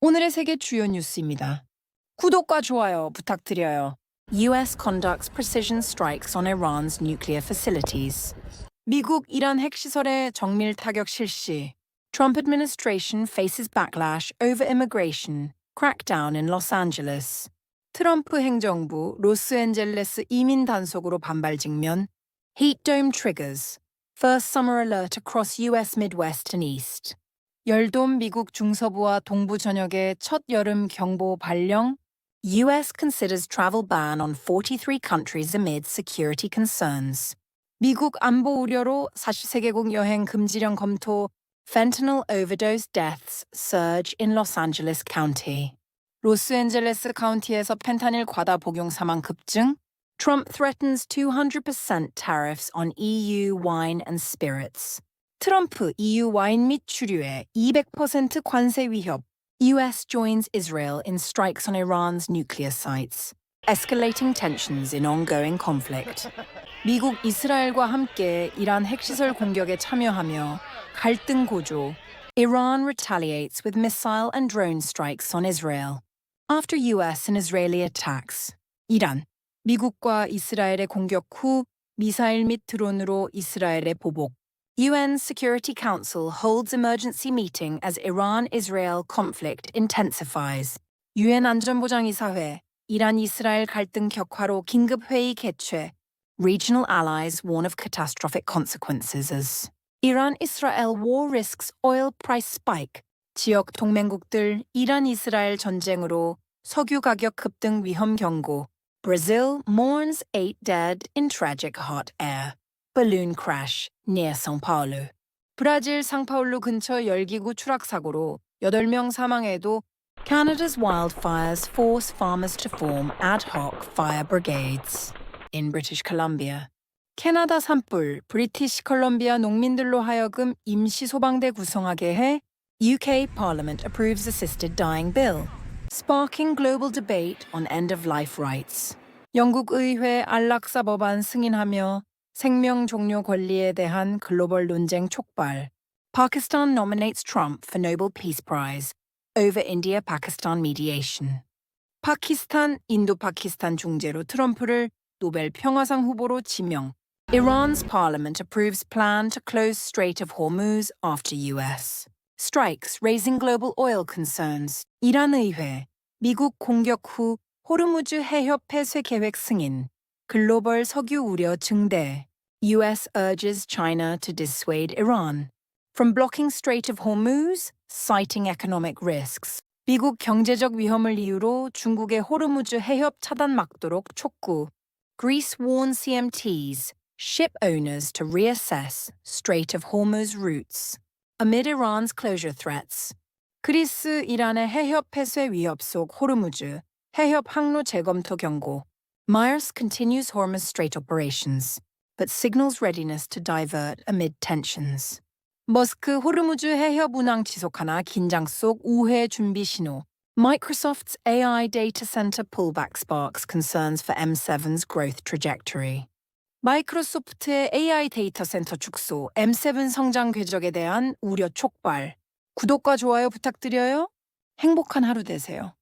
오늘의 세계 주요 뉴스입니다. 구독과 좋아요 부탁드려요. US conducts precision strikes on Iran's nuclear facilities. 미국 이란 핵시설에 정밀 타격 실시. Trump administration faces backlash over immigration. Crackdown in Los Angeles. 트럼프 행정부 로스앤젤레스 이민 단속으로 반발 직면. Heat dome triggers. First summer alert across US Midwest and East. 열돔 미국 중서부와 동부 전역에 첫 여름 경보 발령. US considers travel ban on 43 countries amid security concerns. 미국 안보 우려로 사시세계국 여행 금지령 검토. Fentanyl overdose deaths surge in Los Angeles County. 로스앤젤레스 카운티에서 펜타닐 과다 복용 사망 급증. Trump threatens 200% tariffs on EU wine and spirits. 트럼프 EU 와인 및 주류에 200% 관세 위협. US joins Israel in strikes on Iran's nuclear sites, escalating tensions in ongoing conflict. 미국 이스라엘과 함께 이란 핵시설 공격에 참여하며 갈등 고조. Iran retaliates with missile and drone strikes on Israel. After US and Israeli attacks, 이란 미국과 이스라엘의 공격 후 미사일 및 드론으로 이스라엘의 보복. UN Security Council holds emergency meeting as Iran-Israel conflict intensifies. 유엔 안전보장이사회 이란 이스라엘 갈등 격화로 긴급 회의 개최. Regional allies warn of catastrophic consequences as Iran-Israel war risks oil price spike. 지역 동맹국들 이란 이스라엘 전쟁으로 석유 가격 급등 위험 경고. Brazil mourns eight dead in tragic hot air Balloon crash near São Paulo. 브라질 상파울루 근처 열기구 추락 사고로 8명 사망해도 Canada's wildfires force farmers to form ad hoc fire brigades. In British Columbia, 캐나다 산불 브리티시 컬럼비아 농민들로 하여금 임시 소방대 구성하게 해 UK Parliament approves assisted dying bill, sparking global debate on end of life rights. 영국 의회 안락사 법안 승인하며 생명 종료 권리에 대한 글로벌 논쟁 촉발. Pakistan nominates Trump for Nobel Peace Prize over India Pakistan mediation. 파키스탄, 인도 파키스탄 중재로 트럼프를 노벨 평화상 후보로 지명. Iran's parliament approves plan to close Strait of Hormuz after US. Strikes raising global oil concerns. 이란 의회, 미국 공격 후 호르무즈 해협 폐쇄 계획 승인. 글로벌 석유 우려 증대. US urges China to dissuade Iran from blocking Strait of Hormuz, citing economic risks. 미국 경제적 위험을 이유로 중국의 호르무즈 해협 차단 막도록 촉구. Greece warns CMTs, ship owners to reassess Strait of Hormuz routes amid Iran's closure threats. 그리스, 이란의 해협 폐쇄 위협 속 호르무즈 해협 항로 재검토 경고. Maersk continues Hormuz Strait operations, But signals readiness to divert amid tensions. 머스크 호르무즈 해협 운항 지속하나 긴장 속 우회 준비 신호. Microsoft's AI data center pullback sparks concerns for M7's growth trajectory. 마이크로소프트의 AI 데이터 센터 축소 M7 성장 궤적에 대한 우려 촉발. 구독과 좋아요 부탁드려요. 행복한 하루 되세요.